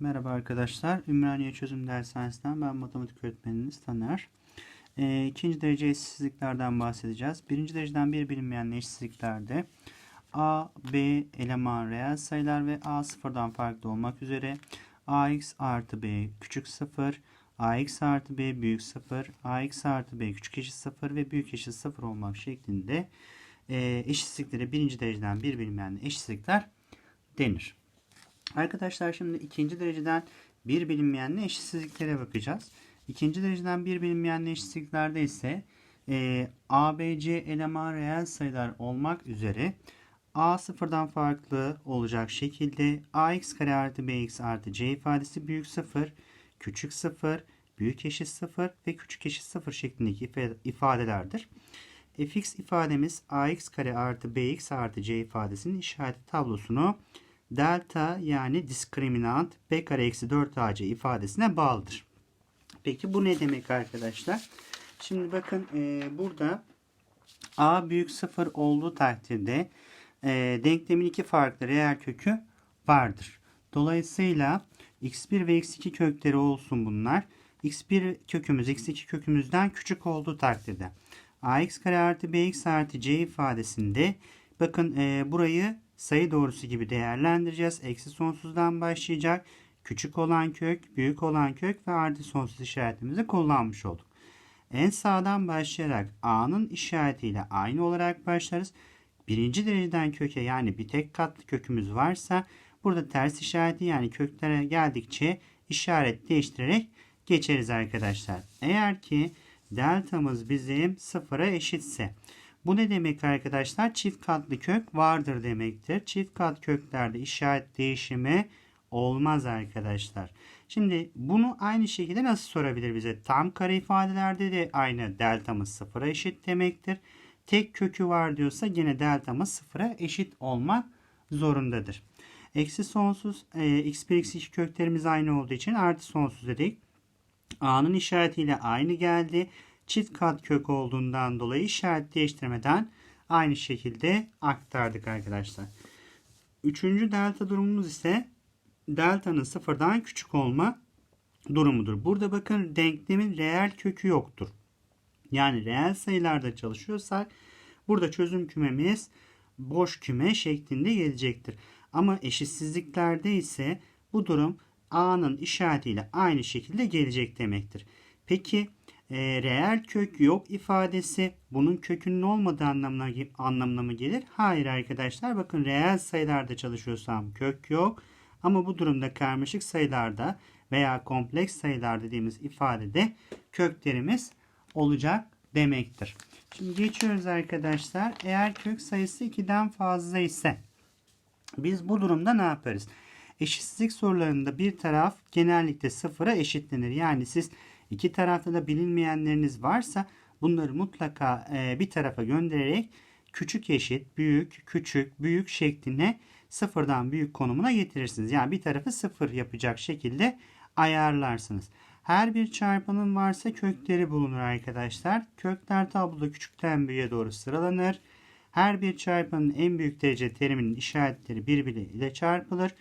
Merhaba arkadaşlar. Ümraniye Çözüm Dershanesi'nden ben matematik öğretmeniniz Taner. Ee, ikinci derece eşitsizliklerden bahsedeceğiz. Birinci dereceden bir bilinmeyen eşitsizliklerde a, b eleman reel sayılar ve a sıfırdan farklı olmak üzere ax artı b küçük sıfır, ax artı b büyük sıfır, ax artı b küçük eşit sıfır ve büyük eşit sıfır olmak şeklinde e, eşitsizliklere birinci dereceden bir bilinmeyen eşitsizlikler denir. Arkadaşlar şimdi ikinci dereceden bir bilinmeyenle eşitsizliklere bakacağız. İkinci dereceden bir bilinmeyenle eşitsizliklerde ise e, A, B, C eleman reel sayılar olmak üzere A sıfırdan farklı olacak şekilde ax kare artı bx artı c ifadesi büyük sıfır, küçük sıfır, büyük eşit sıfır ve küçük eşit sıfır şeklindeki ifa- ifadelerdir. fx ifademiz ax kare artı bx artı c ifadesinin işareti tablosunu delta yani diskriminant b kare eksi 4ac ifadesine bağlıdır. Peki bu ne demek arkadaşlar? Şimdi bakın e, burada a büyük 0 olduğu takdirde e, denklemin iki farklı reel kökü vardır. Dolayısıyla x1 ve x2 kökleri olsun bunlar. x1 kökümüz x2 kökümüzden küçük olduğu takdirde ax kare artı bx artı c ifadesinde bakın e, burayı sayı doğrusu gibi değerlendireceğiz. Eksi sonsuzdan başlayacak. Küçük olan kök, büyük olan kök ve artı sonsuz işaretimizi kullanmış olduk. En sağdan başlayarak a'nın işaretiyle aynı olarak başlarız. Birinci dereceden köke yani bir tek katlı kökümüz varsa burada ters işareti yani köklere geldikçe işaret değiştirerek geçeriz arkadaşlar. Eğer ki deltamız bizim sıfıra eşitse bu ne demek arkadaşlar? Çift katlı kök vardır demektir. Çift kat köklerde işaret değişimi olmaz arkadaşlar. Şimdi bunu aynı şekilde nasıl sorabilir bize? Tam kare ifadelerde de aynı deltamız sıfıra eşit demektir. Tek kökü var diyorsa yine deltamız sıfıra eşit olmak zorundadır. Eksi sonsuz e, x1 x2 köklerimiz aynı olduğu için artı sonsuz dedik. A'nın işaretiyle aynı geldi çift kat kök olduğundan dolayı işaret değiştirmeden aynı şekilde aktardık arkadaşlar. Üçüncü delta durumumuz ise delta'nın sıfırdan küçük olma durumudur. Burada bakın denklemin reel kökü yoktur. Yani reel sayılarda çalışıyorsak burada çözüm kümemiz boş küme şeklinde gelecektir. Ama eşitsizliklerde ise bu durum a'nın işaretiyle aynı şekilde gelecek demektir. Peki e, reel kök yok ifadesi bunun kökünün olmadığı anlamına, anlamına mı gelir? Hayır arkadaşlar bakın reel sayılarda çalışıyorsam kök yok. Ama bu durumda karmaşık sayılarda veya kompleks sayılar dediğimiz ifadede köklerimiz olacak demektir. Şimdi geçiyoruz arkadaşlar. Eğer kök sayısı 2'den fazla ise biz bu durumda ne yaparız? Eşitsizlik sorularında bir taraf genellikle sıfıra eşitlenir. Yani siz İki tarafta da bilinmeyenleriniz varsa bunları mutlaka e, bir tarafa göndererek küçük eşit, büyük, küçük, büyük şekline sıfırdan büyük konumuna getirirsiniz. Yani bir tarafı sıfır yapacak şekilde ayarlarsınız. Her bir çarpanın varsa kökleri bulunur arkadaşlar. Kökler tabloda küçükten büyüğe doğru sıralanır. Her bir çarpanın en büyük derece teriminin işaretleri birbiriyle çarpılır.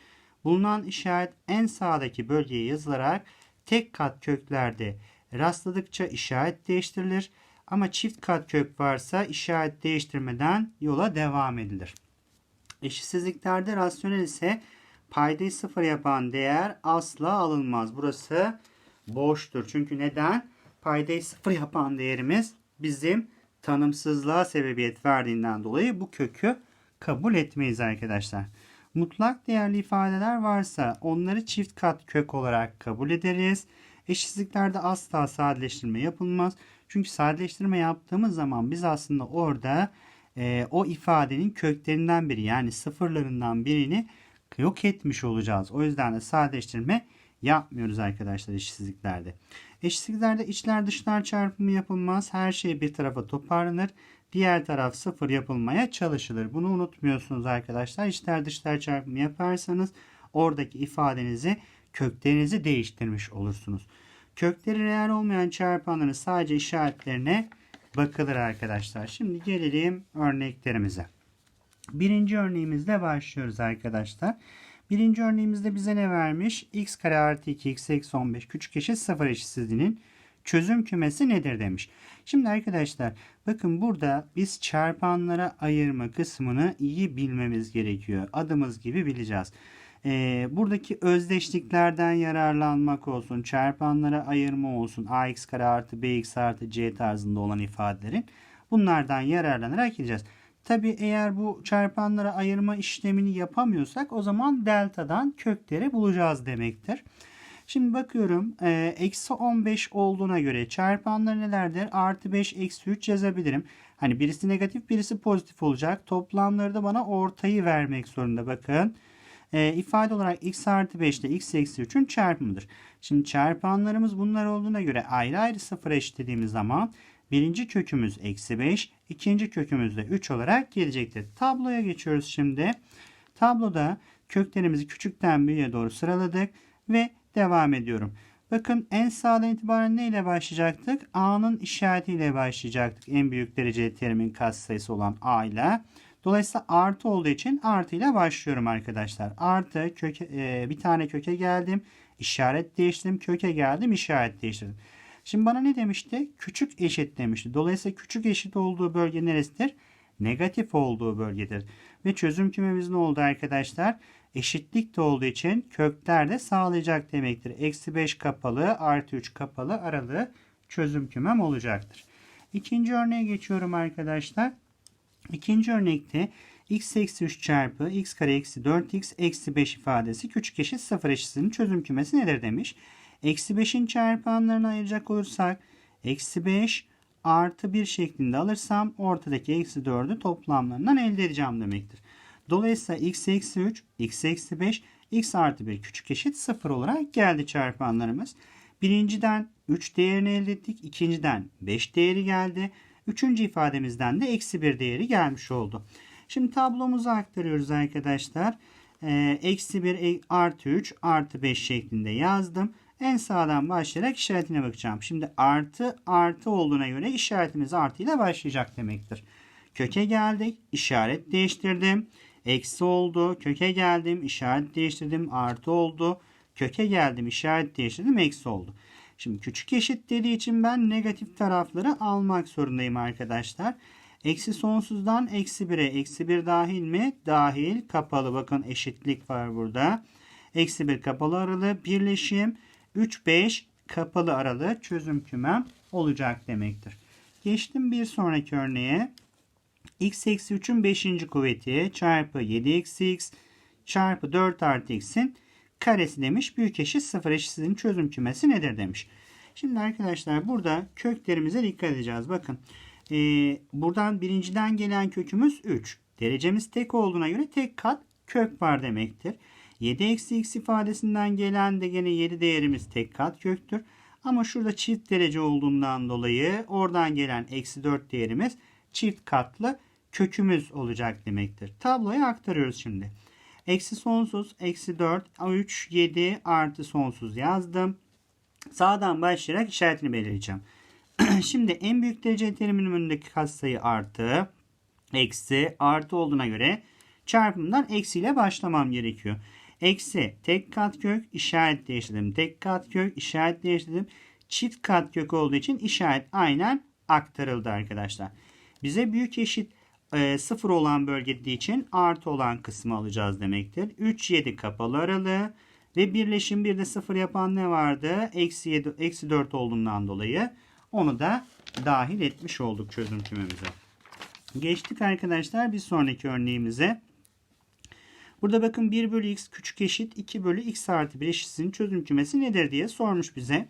Bulunan işaret en sağdaki bölgeye yazılarak tek kat köklerde rastladıkça işaret değiştirilir. Ama çift kat kök varsa işaret değiştirmeden yola devam edilir. Eşitsizliklerde rasyonel ise paydayı sıfır yapan değer asla alınmaz. Burası boştur. Çünkü neden? Paydayı sıfır yapan değerimiz bizim tanımsızlığa sebebiyet verdiğinden dolayı bu kökü kabul etmeyiz arkadaşlar. Mutlak değerli ifadeler varsa onları çift kat kök olarak kabul ederiz. Eşitsizliklerde asla sadeleştirme yapılmaz. Çünkü sadeleştirme yaptığımız zaman biz aslında orada e, o ifadenin köklerinden biri yani sıfırlarından birini yok etmiş olacağız. O yüzden de sadeleştirme yapmıyoruz arkadaşlar eşitsizliklerde. Eşitsizliklerde içler dışlar çarpımı yapılmaz. Her şey bir tarafa toparlanır. Diğer taraf sıfır yapılmaya çalışılır. Bunu unutmuyorsunuz arkadaşlar. İçler dışlar çarpımı yaparsanız oradaki ifadenizi köklerinizi değiştirmiş olursunuz. Kökleri reel olmayan çarpanların sadece işaretlerine bakılır arkadaşlar. Şimdi gelelim örneklerimize. Birinci örneğimizle başlıyoruz arkadaşlar. Birinci örneğimizde bize ne vermiş? x kare artı 2 x eksi 15 küçük eşit 0 eşitsizliğinin çözüm kümesi nedir demiş. Şimdi arkadaşlar bakın burada biz çarpanlara ayırma kısmını iyi bilmemiz gerekiyor. Adımız gibi bileceğiz. Ee, buradaki özdeşliklerden yararlanmak olsun, çarpanlara ayırma olsun, ax kare artı bx artı c tarzında olan ifadelerin bunlardan yararlanarak gideceğiz. Tabi eğer bu çarpanlara ayırma işlemini yapamıyorsak o zaman deltadan kökleri bulacağız demektir. Şimdi bakıyorum e, eksi 15 olduğuna göre çarpanlar nelerdir? Artı 5 eksi 3 yazabilirim. Hani birisi negatif birisi pozitif olacak. Toplamları da bana ortayı vermek zorunda bakın. E, ifade olarak x artı 5 ile x eksi 3'ün çarpımıdır. Şimdi çarpanlarımız bunlar olduğuna göre ayrı ayrı sıfır eşitlediğimiz zaman birinci kökümüz eksi 5, ikinci kökümüz de 3 olarak gelecektir. Tabloya geçiyoruz şimdi. Tabloda köklerimizi küçükten büyüğe doğru sıraladık ve devam ediyorum. Bakın en sağdan itibaren ne ile başlayacaktık? A'nın işaretiyle başlayacaktık. En büyük dereceli terimin katsayısı olan A ile. Dolayısıyla artı olduğu için artı ile başlıyorum arkadaşlar. Artı köke, e, bir tane köke geldim. işaret değiştirdim. Köke geldim. işaret değiştirdim. Şimdi bana ne demişti? Küçük eşit demişti. Dolayısıyla küçük eşit olduğu bölge neresidir? Negatif olduğu bölgedir. Ve çözüm kümemiz ne oldu arkadaşlar? Eşitlik de olduğu için kökler de sağlayacak demektir. Eksi 5 kapalı artı 3 kapalı aralığı çözüm kümem olacaktır. İkinci örneğe geçiyorum arkadaşlar. İkinci örnekte x eksi 3 çarpı x kare eksi 4x eksi 5 ifadesi küçük eşit 0 eşitsinin çözüm kümesi nedir demiş. Eksi 5'in çarpanlarını ayıracak olursak eksi 5 artı 1 şeklinde alırsam ortadaki eksi 4'ü toplamlarından elde edeceğim demektir. Dolayısıyla x eksi 3, x eksi 5, x artı 1 küçük eşit 0 olarak geldi çarpanlarımız. Birinciden 3 değerini elde ettik. ikinciden 5 değeri geldi. Üçüncü ifademizden de eksi 1 değeri gelmiş oldu. Şimdi tablomuzu aktarıyoruz arkadaşlar. Ee, eksi 1 artı 3 artı 5 şeklinde yazdım. En sağdan başlayarak işaretine bakacağım. Şimdi artı artı olduğuna göre işaretimiz artı ile başlayacak demektir. Köke geldik. işaret değiştirdim. Eksi oldu. Köke geldim. işaret değiştirdim. Artı oldu. Köke geldim. işaret değiştirdim. Eksi oldu. Şimdi küçük eşit dediği için ben negatif tarafları almak zorundayım arkadaşlar. Eksi sonsuzdan eksi 1'e eksi 1 dahil mi? Dahil. Kapalı. Bakın eşitlik var burada. Eksi 1 kapalı aralığı. Birleşim. 3, 5 kapalı aralığı çözüm kümem olacak demektir. Geçtim bir sonraki örneğe. X eksi 3'ün 5. kuvveti çarpı 7 eksi x çarpı 4 artı x'in karesi demiş. Büyük eşit 0 eşitsizliğin çözüm kümesi nedir demiş. Şimdi arkadaşlar burada köklerimize dikkat edeceğiz. Bakın e, buradan birinciden gelen kökümüz 3. Derecemiz tek olduğuna göre tek kat kök var demektir. 7 eksi x ifadesinden gelen de gene 7 değerimiz tek kat köktür. Ama şurada çift derece olduğundan dolayı oradan gelen eksi 4 değerimiz çift katlı kökümüz olacak demektir. Tabloya aktarıyoruz şimdi. Eksi sonsuz, eksi 4, 3, 7 artı sonsuz yazdım. Sağdan başlayarak işaretini belirleyeceğim. şimdi en büyük derece önündeki katsayı artı, eksi, artı olduğuna göre çarpımdan eksiyle başlamam gerekiyor. Eksi tek kat kök işaret değiştirdim. Tek kat kök işaret değiştirdim. Çift kat kök olduğu için işaret aynen aktarıldı arkadaşlar. Bize büyük eşit e, 0 olan bölge dediği için artı olan kısmı alacağız demektir. 3 7 kapalı aralığı ve birleşim bir de 0 yapan ne vardı? Eksi 7 eksi 4 olduğundan dolayı onu da dahil etmiş olduk çözüm kümemize. Geçtik arkadaşlar bir sonraki örneğimize. Burada bakın 1 bölü x küçük eşit 2 bölü x artı 1 eşitsizliğin çözüm kümesi nedir diye sormuş bize.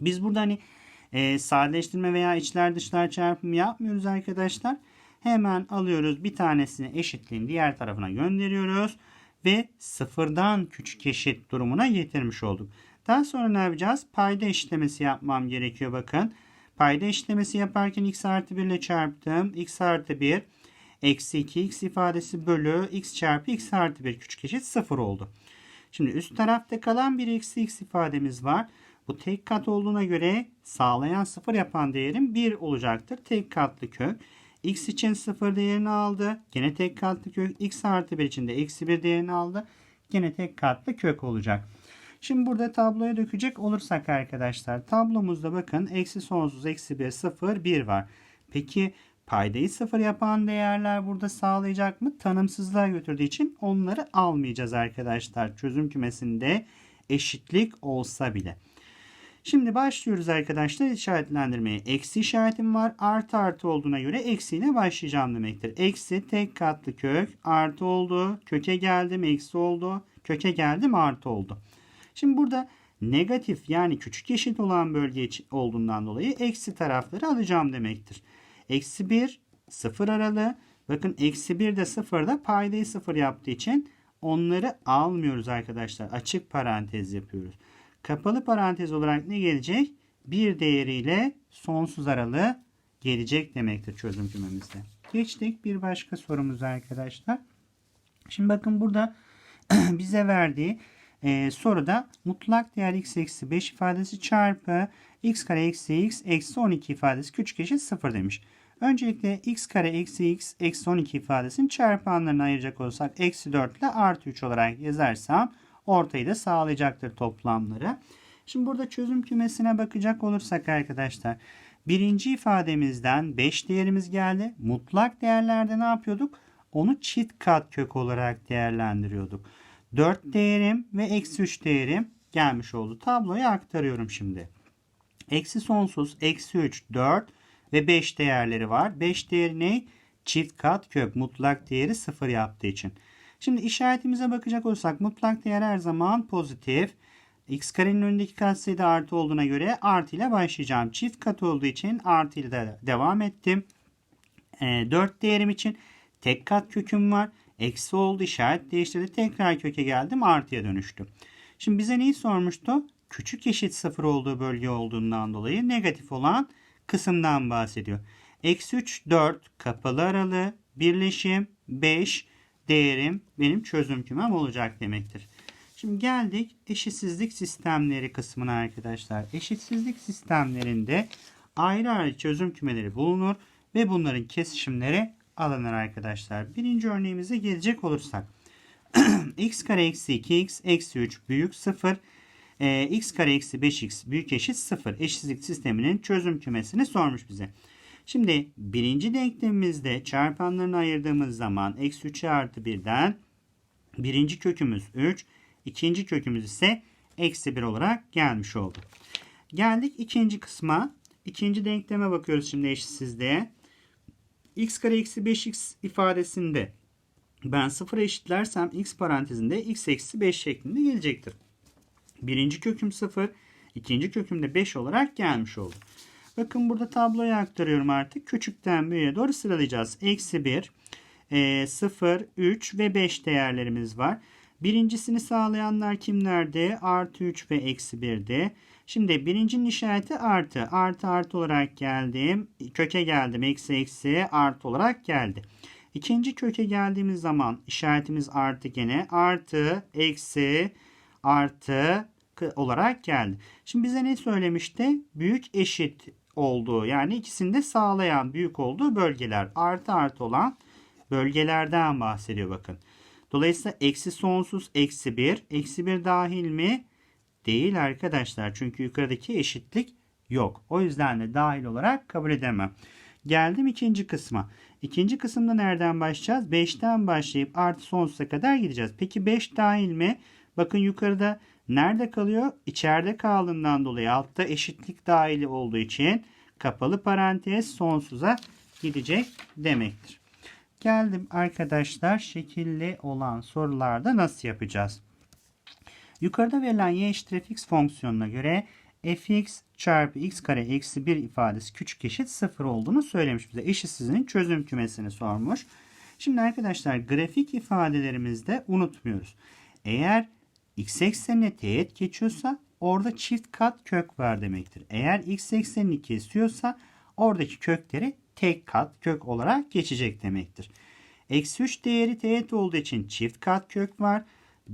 Biz burada hani e, sadeleştirme veya içler dışlar çarpımı yapmıyoruz arkadaşlar. Hemen alıyoruz bir tanesini eşitliğin diğer tarafına gönderiyoruz. Ve sıfırdan küçük eşit durumuna getirmiş olduk. Daha sonra ne yapacağız? Payda eşitlemesi yapmam gerekiyor bakın. Payda eşitlemesi yaparken x artı 1 ile çarptım. x artı 1 eksi 2x ifadesi bölü x çarpı x artı 1 küçük eşit 0 oldu. Şimdi üst tarafta kalan bir eksi x ifademiz var. Bu tek kat olduğuna göre sağlayan 0 yapan değerim 1 olacaktır. Tek katlı kök. X için 0 değerini aldı. Gene tek katlı kök. x artı 1 için de eksi 1 değerini aldı. Yine tek katlı kök olacak. Şimdi burada tabloya dökecek olursak arkadaşlar tablomuzda bakın eksi sonsuz eksi 1 0 1 var. Peki paydayı 0 yapan değerler burada sağlayacak mı? Tanımsızlığa götürdüğü için onları almayacağız arkadaşlar. Çözüm kümesinde eşitlik olsa bile. Şimdi başlıyoruz arkadaşlar işaretlendirmeye. Eksi işaretim var. Artı artı olduğuna göre eksiyle başlayacağım demektir. Eksi tek katlı kök artı oldu. Köke geldim eksi oldu. Köke geldim artı oldu. Şimdi burada negatif yani küçük eşit olan bölge olduğundan dolayı eksi tarafları alacağım demektir. Eksi 1 sıfır aralığı. Bakın eksi 1 de sıfırda paydayı sıfır yaptığı için onları almıyoruz arkadaşlar. Açık parantez yapıyoruz. Kapalı parantez olarak ne gelecek? Bir değeriyle sonsuz aralığı gelecek demektir çözüm cümlemizde. Geçtik bir başka sorumuz arkadaşlar. Şimdi bakın burada bize verdiği e, soruda mutlak değer x eksi 5 ifadesi çarpı x kare eksi x eksi 12 ifadesi küçük eşit 0 demiş. Öncelikle x kare eksi x eksi 12 ifadesini çarpanlarına ayıracak olsak eksi 4 ile artı 3 olarak yazarsam ortayı da sağlayacaktır toplamları. Şimdi burada çözüm kümesine bakacak olursak arkadaşlar birinci ifademizden 5 değerimiz geldi. Mutlak değerlerde ne yapıyorduk? Onu çift kat kök olarak değerlendiriyorduk. 4 değerim ve eksi 3 değerim gelmiş oldu. Tabloya aktarıyorum şimdi. Eksi sonsuz, eksi 3, 4 ve 5 değerleri var. 5 değeri ne? Çift kat kök. Mutlak değeri 0 yaptığı için. Şimdi işaretimize bakacak olursak mutlak değer her zaman pozitif. X karenin önündeki katsayı da artı olduğuna göre artı ile başlayacağım. Çift kat olduğu için artı ile de devam ettim. E, 4 değerim için tek kat köküm var. Eksi oldu işaret değiştirdi. Tekrar köke geldim artıya dönüştü. Şimdi bize neyi sormuştu? Küçük eşit sıfır olduğu bölge olduğundan dolayı negatif olan kısımdan bahsediyor. Eksi 3 4 kapalı aralığı birleşim 5 değerim benim çözüm kümem olacak demektir. Şimdi geldik eşitsizlik sistemleri kısmına arkadaşlar. Eşitsizlik sistemlerinde ayrı ayrı çözüm kümeleri bulunur ve bunların kesişimleri alınır arkadaşlar. Birinci örneğimize gelecek olursak. x kare eksi 2x eksi 3 büyük 0. E, x kare eksi 5x büyük eşit 0. Eşitsizlik sisteminin çözüm kümesini sormuş bize. Şimdi birinci denklemimizde çarpanlarını ayırdığımız zaman eksi 3 artı 1'den birinci kökümüz 3. ikinci kökümüz ise eksi 1 olarak gelmiş oldu. Geldik ikinci kısma. İkinci denkleme bakıyoruz şimdi eşitsizliğe. x kare eksi 5x ifadesinde ben 0 eşitlersem x parantezinde x eksi 5 şeklinde gelecektir. Birinci köküm 0, ikinci köküm de 5 olarak gelmiş oldu. Bakın burada tabloya aktarıyorum artık. Küçükten büyüğe doğru sıralayacağız. Eksi 1, e, 0, 3 ve 5 değerlerimiz var. Birincisini sağlayanlar kimlerdi? Artı 3 ve eksi 1'di. Şimdi birincinin işareti artı. Artı artı olarak geldim. Köke geldim. Eksi eksi artı olarak geldi. İkinci köke geldiğimiz zaman işaretimiz artı gene. Artı, eksi, artı olarak geldi. Şimdi bize ne söylemişti? Büyük eşit olduğu yani ikisini de sağlayan büyük olduğu bölgeler. Artı artı olan bölgelerden bahsediyor bakın. Dolayısıyla eksi sonsuz eksi 1. Eksi 1 dahil mi? Değil arkadaşlar. Çünkü yukarıdaki eşitlik yok. O yüzden de dahil olarak kabul edemem. Geldim ikinci kısma. İkinci kısımda nereden başlayacağız? 5'ten başlayıp artı sonsuza kadar gideceğiz. Peki 5 dahil mi? Bakın yukarıda nerede kalıyor? İçeride kaldığından dolayı altta eşitlik dahili olduğu için kapalı parantez sonsuza gidecek demektir. Geldim arkadaşlar şekilli olan sorularda nasıl yapacağız? Yukarıda verilen y eşittir fx fonksiyonuna göre fx çarpı x kare eksi 1 ifadesi küçük eşit 0 olduğunu söylemiş bize. Eşitsizliğin çözüm kümesini sormuş. Şimdi arkadaşlar grafik ifadelerimizde unutmuyoruz. Eğer x eksenine teğet geçiyorsa orada çift kat kök var demektir. Eğer x eksenini kesiyorsa oradaki kökleri tek kat kök olarak geçecek demektir. Eksi 3 değeri teğet olduğu için çift kat kök var.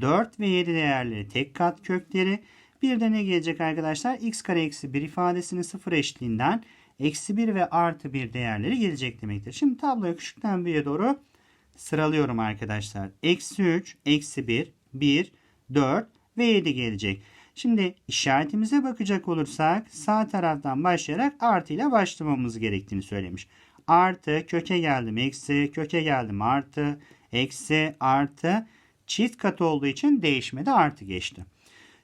4 ve 7 değerleri tek kat kökleri. Bir de ne gelecek arkadaşlar? x kare eksi 1 ifadesinin sıfır eşliğinden eksi 1 ve artı 1 değerleri gelecek demektir. Şimdi tabloyu küçükten büyüğe doğru sıralıyorum arkadaşlar. Eksi 3, eksi 1, 1, 4 ve 7 gelecek. Şimdi işaretimize bakacak olursak sağ taraftan başlayarak artı ile başlamamız gerektiğini söylemiş. Artı köke geldim eksi köke geldim artı eksi artı çift kat olduğu için değişmedi artı geçti.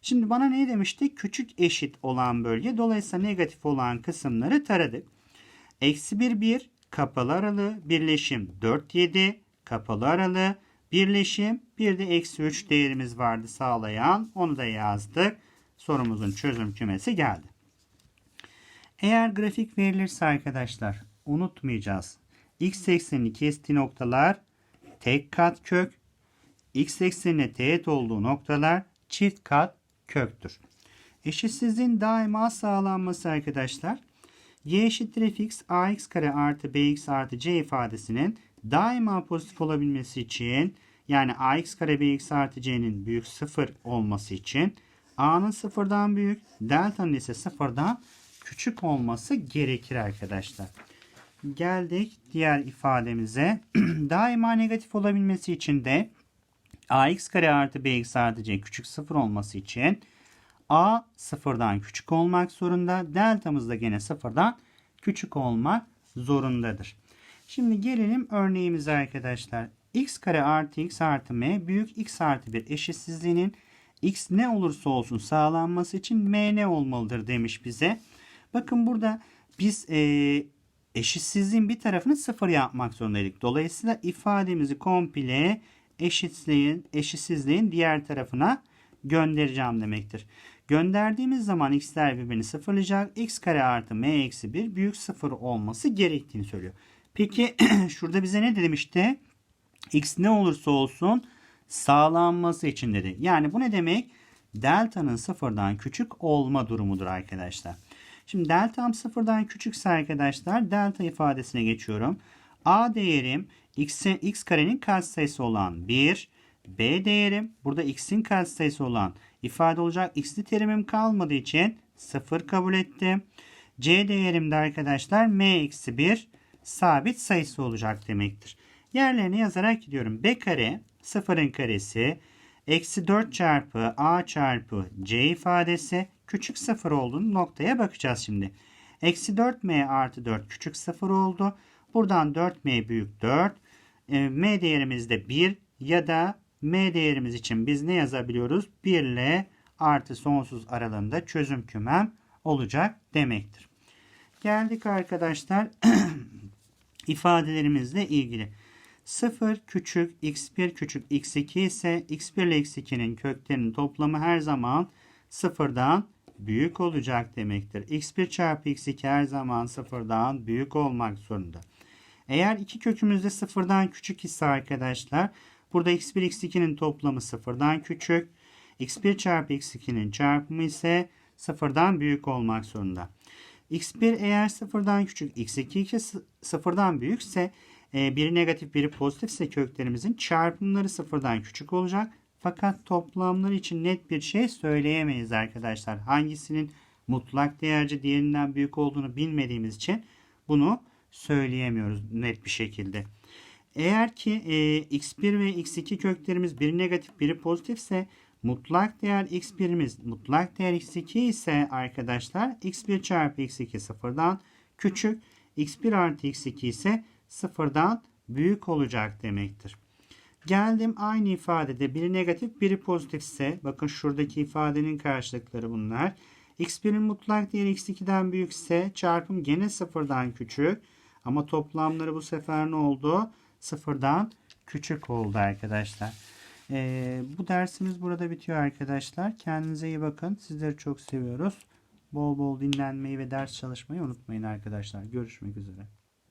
Şimdi bana ne demişti? Küçük eşit olan bölge. Dolayısıyla negatif olan kısımları taradık. Eksi 1 1 kapalı aralı birleşim 4 7 kapalı aralı birleşim bir de eksi 3 değerimiz vardı sağlayan onu da yazdık. Sorumuzun çözüm kümesi geldi. Eğer grafik verilirse arkadaşlar unutmayacağız. X eksenini kestiği noktalar tek kat kök. X eksenine teğet olduğu noktalar çift kat köktür. Eşitsizliğin daima sağlanması arkadaşlar. Y eşittir fx ax kare artı bx artı c ifadesinin daima pozitif olabilmesi için yani ax kare bx artı c'nin büyük sıfır olması için a'nın sıfırdan büyük delta'nın ise sıfırdan küçük olması gerekir arkadaşlar. Geldik diğer ifademize. daima negatif olabilmesi için de ax kare artı bx artı c küçük sıfır olması için a sıfırdan küçük olmak zorunda. Deltamız da gene sıfırdan küçük olmak zorundadır. Şimdi gelelim örneğimize arkadaşlar. x kare artı x artı m büyük x artı 1 eşitsizliğinin x ne olursa olsun sağlanması için m ne olmalıdır demiş bize. Bakın burada biz e, eşitsizliğin bir tarafını sıfır yapmak zorundaydık. Dolayısıyla ifademizi komple eşitsizliğin, eşitsizliğin diğer tarafına göndereceğim demektir. Gönderdiğimiz zaman x'ler birbirini sıfırlayacak. x kare artı m eksi 1 büyük sıfır olması gerektiğini söylüyor. Peki şurada bize ne demişti? x ne olursa olsun sağlanması için dedi. Yani bu ne demek? Delta'nın sıfırdan küçük olma durumudur arkadaşlar. Şimdi delta'm sıfırdan küçükse arkadaşlar delta ifadesine geçiyorum. A değerim x, x karenin katsayısı olan 1. B değerim burada x'in katsayısı olan ifade olacak. X'li terimim kalmadığı için 0 kabul ettim. C değerimde arkadaşlar m eksi 1 sabit sayısı olacak demektir. Yerlerini yazarak gidiyorum. B kare sıfırın karesi eksi 4 çarpı a çarpı c ifadesi küçük sıfır olduğunu noktaya bakacağız şimdi. Eksi 4m artı 4 küçük sıfır oldu. Buradan 4m büyük 4. E, m değerimiz de 1 ya da m değerimiz için biz ne yazabiliyoruz? 1 ile artı sonsuz aralığında çözüm kümem olacak demektir. Geldik arkadaşlar ifadelerimizle ilgili. 0 küçük x1 küçük x2 ise x1 ile x2'nin köklerinin toplamı her zaman sıfırdan büyük olacak demektir. x1 çarpı x2 her zaman sıfırdan büyük olmak zorunda. Eğer iki kökümüzde sıfırdan küçük ise arkadaşlar burada x1 x2'nin toplamı sıfırdan küçük. x1 çarpı x2'nin çarpımı ise sıfırdan büyük olmak zorunda. X1 eğer sıfırdan küçük x2 ise sıfırdan büyükse e, biri negatif biri pozitifse köklerimizin çarpımları sıfırdan küçük olacak. Fakat toplamları için net bir şey söyleyemeyiz arkadaşlar. Hangisinin mutlak değerci diğerinden büyük olduğunu bilmediğimiz için bunu söyleyemiyoruz net bir şekilde. Eğer ki e, x1 ve x2 köklerimiz biri negatif biri pozitifse mutlak değer x1'imiz mutlak değer x2 ise arkadaşlar x1 çarpı x2 sıfırdan küçük x1 artı x2 ise sıfırdan büyük olacak demektir. Geldim aynı ifadede biri negatif biri pozitif ise bakın şuradaki ifadenin karşılıkları bunlar. x1'in mutlak değeri x2'den büyükse çarpım gene sıfırdan küçük. Ama toplamları bu sefer ne oldu? Sıfırdan küçük oldu arkadaşlar. Ee, bu dersimiz burada bitiyor arkadaşlar. Kendinize iyi bakın. Sizleri çok seviyoruz. Bol bol dinlenmeyi ve ders çalışmayı unutmayın arkadaşlar. Görüşmek üzere.